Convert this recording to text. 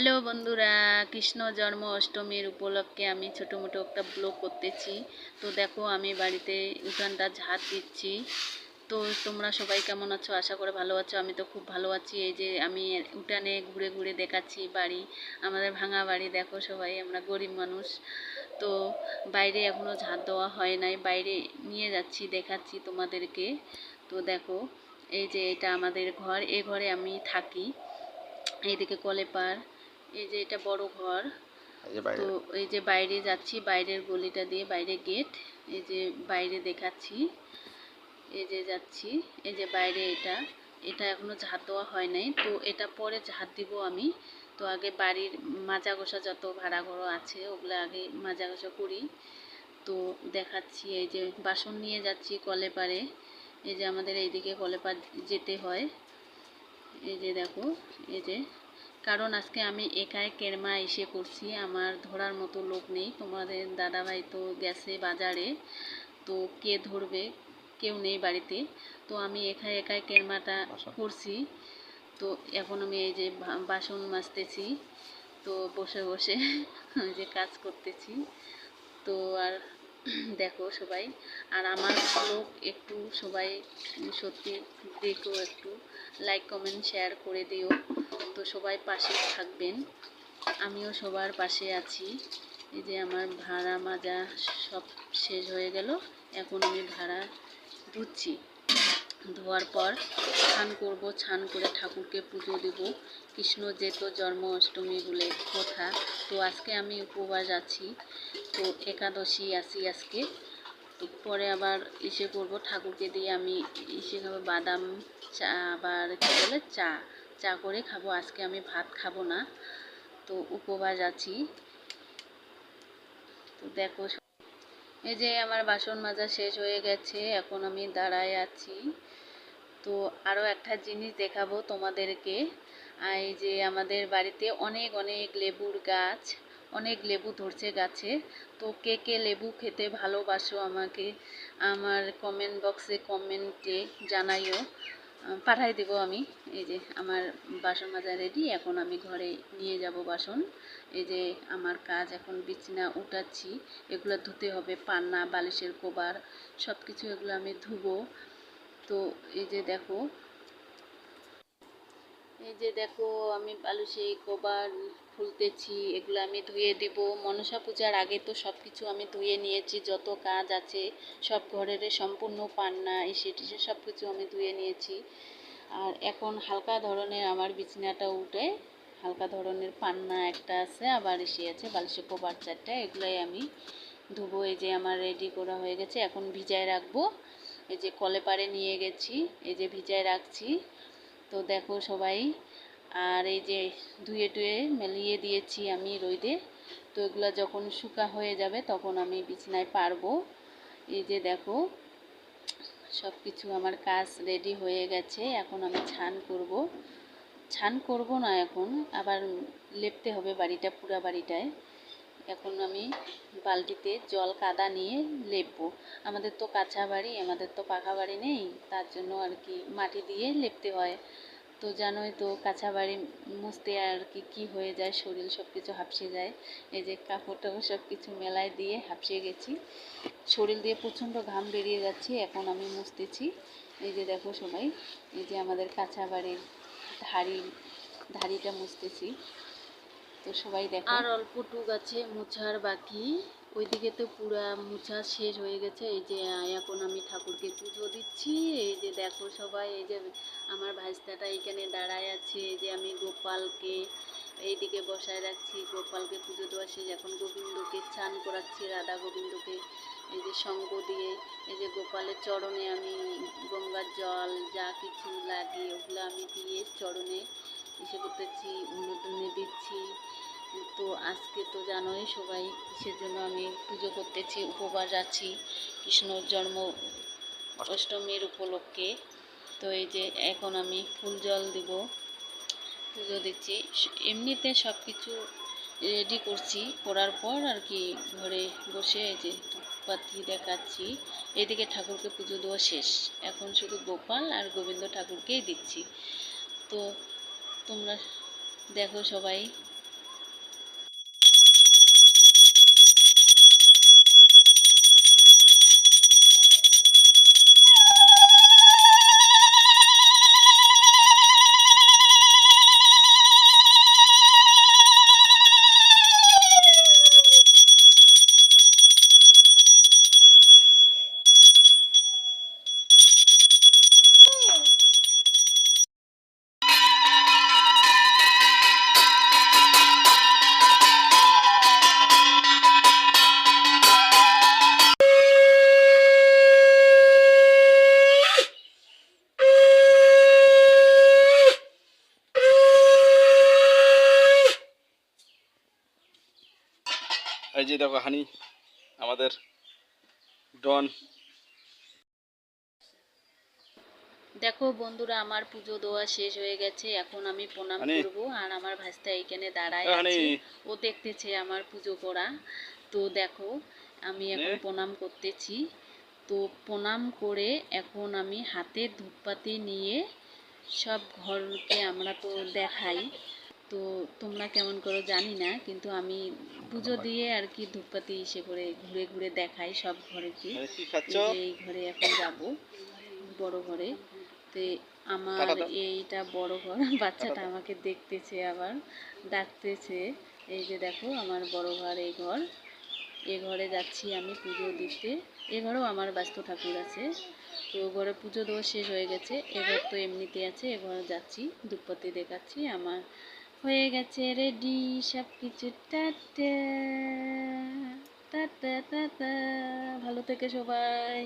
Hello বন্ধুরা, কৃষ্ণ জন্ম অষ্টমীর উপলক্ষে আমি ছোটো মোটো একটা ব্লগ করতেছি। তো দেখো, আমি বাড়িতে উঠানটা ঝাড় দিচ্ছি। তো তোমরা সবাই কেমন আছো? আশা করে ভালো আছো। আমি তো খুব ভালো আছি। এই যে আমি উঠানে ঘুরে ঘুরে দেখাচ্ছি বাড়ি। আমাদের ভাঙা বাড়ি, দেখো সবাই, আমরা গরিব মানুষ। তো বাইরে এখনও ঝাড় দেওয়া হয় নাই। বাইরে নিয়ে যাচ্ছি, দেখাচ্ছি তোমাদেরকে। তো দেখো, এই যে এটা আমাদের ঘর। এ ঘরে আমি থাকি। এইদিকে কলেপার এই যে এটা বড় ঘর তো এই যে বাইরে যাচ্ছি বাইরের গলিটা দিয়ে বাইরে গেট এই যে বাইরে দেখাচ্ছি এই যে যাচ্ছি এই যে বাইরে এটা এটা এখনও ঝাঁট দেওয়া হয় নাই তো এটা পরে ঝাঁট দিব আমি তো আগে বাড়ির মাজা গোসা যত ভাড়া ঘর আছে ওগুলো আগে মাজা গোসা করি তো দেখাচ্ছি এই যে বাসন নিয়ে যাচ্ছি কলে পারে এই যে আমাদের এইদিকে কলে পার যেতে হয় এই যে দেখো এই যে কারণ আজকে আমি একাই কেরমা এসে করছি আমার ধরার মতো লোক নেই। তোমাদের দাদাভাই তো গেছে বাজারে তো কে ধরবে? কেউ নেই বাড়িতে। তো আমি একাই একাই কেরমাটা করছি। তো এখন আমি এই যে বাসন মাজতেছি তো বসে বসে যে কাজ করতেছি। তো আর দেখো সবাই আর আমার লোক একটু সবাই সত্যি দেখো একটু লাইক কমেন্ট শেয়ার করে দিও। তো সবাই পাশে থাকবেন। আমিও সবার পাশে আছি। এই যে আমার ভাড়া মাজা সব শেষ হয়ে গেল। এখন আমি ভাড়া ধুচ্ছি। ধোয়ার পর ছান করব ছান করে ঠাকুরকে পুজো দেব। কৃষ্ণ যেত জন্ম অষ্টমী বলে কথা, তো আজকে আমি উপবাস আছি। তো একাদশী আছি আজকে। তো পরে আবার ইসে করব, ঠাকুরকে দিয়ে আমি ইসে খাব বাদাম, চা, আবার কী বলে চা। চা করে খাব, আজকে আমি ভাত খাব না। তো উপবাস আছি। তো দেখো, এই যে আমার বাসন মাজা শেষ হয়ে গেছে, এখন আমি দাঁড়ায় আছি। তো আরও একটা জিনিস দেখাবো তোমাদেরকে। এই যে আমাদের বাড়িতে অনেক অনেক লেবুর গাছ, অনেক লেবু ধরছে গাছে। তো কে কে লেবু খেতে ভালোবাসো আমাকে, আমার কমেন্ট বক্সে কমেন্টে জানাইও। পাঠাই দেব আমি। এই যে আমার বাসন মাজা রেডি এখন আমি ঘরে নিয়ে যাব বাসন। এই যে আমার কাজ এখন বিছনা উঠাচ্ছি, এগুলো ধুতে হবে, পান্না, বালিশের কোবার সব কিছু এগুলো আমি ধুবো। তো এই যে দেখো এই যে দেখো, আমি বালুশে কোবার খুলতেছি এগুলো আমি ধুয়ে দিব। মনসা পূজার আগে তো সব কিছু আমি ধুয়ে নিয়েছি, যত কাজ আছে, সব ঘরের সম্পূর্ণ পান্না এসে টিসে সব কিছু আমি ধুয়ে নিয়েছি। আর এখন হালকা ধরনের আমার বিছনাটা উঠে হালকা ধরনের পান্না একটা আছে, আবার এসে আছে বালিশে কোবার চারটা, এগুলাই আমি ধুবো। এই যে আমার রেডি করা হয়ে গেছে, এখন ভিজায় রাখব। এই যে কলে পাড়ে নিয়ে গেছি, এই যে ভিজায় রাখছি। তো দেখো সবাই, আর এই যে ধুয়ে টুয়ে মেলিয়ে দিয়েছি আমি রোদে, তো এগুলো যখন শুকা হয়ে যাবে তখন আমি বিছনায় পারব। এই যে দেখো সব কিছু আমার কাজ রেডি হয়ে গেছে, এখন আমি ছান করব। ছান করব না এখন, আবার লেপতে হবে বাড়িটা, পুরা বাড়িটায়। এখন আমি বালতিতে জল কাদা নিয়ে লেপবো। আমাদের তো কাঁচা বাড়ি, আমাদের তো পাকা বাড়ি নেই, তার জন্য আর কি মাটি দিয়ে লেপতে হয়। তো জানোই তো কাঁচা বাড়ি মুছতে আর কি, কী হয়ে যায়, শরীর সব কিছু হাঁপসে যায়। এই যে কাপড় টাপড় সব কিছু মেলায় দিয়ে হাঁপসিয়ে গেছি। শরীর দিয়ে প্রচণ্ড ঘাম বেরিয়ে যাচ্ছে, এখন আমি মুছতেছি। এই যে দেখো সবাই, এই যে আমাদের কাঁচা বাড়ির ধাড়ি, ধাড়িটা মুছতেছি। তো সবাই দেখো। আর অল্প টুক আছে মোছার বাকি। ওইদিকে তো পুরা মোছা শেষ হয়ে গেছে। এই যে, এখন আমি ঠাকুরকে পুজো দিচ্ছি। এই যে দেখো সবাই, এই যে আমার ভাইস্তাটা এখানে দাঁড়ায় আছে। যে আমি গোপালকে এইদিকে বসায় রাখছি। গোপালকে পুজো দেওয়া শেষ। এখন গোবিন্দকে চান করাচ্ছি, রাধা গোবিন্দকে। এই যে সঙ্গ দিয়ে, এই যে গোপালের চরণে আমি গঙ্গার জল যা কিছু লাগে ওগুলো আমি দিয়ে চরণে এসে করতেছি উন্নতনে দিচ্ছি। তো আজকে তো জানোই সবাই কিসের জন্য আমি পুজো করতেছি, উপবাস আছি, কৃষ্ণ জন্ম অষ্টমীর উপলক্ষে। তো এই যে এখন আমি ফুল জল দিব, পুজো দিচ্ছি। এমনিতে সব কিছু রেডি করছি, করার পর আর কি ঘরে বসে এই যে পাতি দেখাচ্ছি। এদিকে ঠাকুরকে পুজো দেওয়া শেষ। এখন শুধু গোপাল আর গোবিন্দ ঠাকুরকেই দিচ্ছি। তো তোমরা দেখো সবাই। যে দেখো হানি আমাদের ডন। দেখো বন্ধুরা আমার পুজো দেওয়া শেষ হয়ে গেছে। এখন আমি প্রণাম। করব আর আমার ভাস্তা এইখানে দাঁড়ায় আছে। ও দেখতেছে আমার পুজো করা। তো দেখো আমি এখন প্রণাম করতেছি। তো প্রণাম করে এখন আমি হাতে ধূপপাতি নিয়ে সব ঘরকে আমরা তো দেখাই। তো তোমরা কেমন করো জানি না কিন্তু আমি পুজো দিয়ে আর কি ধূপপাতি ইসে করে ঘুরে ঘুরে দেখাই সব হানি, কি। এই ঘরে এখন যাব বড় ঘরে। তো আমার এইটা বড় ঘর বাচ্চাটা আমাকে দেখতেছে আবার ডাকতেছে। এই যে দেখো আমার বড় ঘর এই ঘর। এ ঘরে যাচ্ছি আমি পুজো দিতে। এ ঘরেও আমার বাস্তু ঠাকুর আছে। তো ও ঘরে পুজো দেওয়া শেষ হয়ে গেছে। এ ঘর তো এমনিতে আছে এ ঘরে যাচ্ছি দুপতি দেখাচ্ছি। আমার হয়ে গেছে রেডি সব কিছু টাটা টাটা টাটা ভালো থেকে সবাই।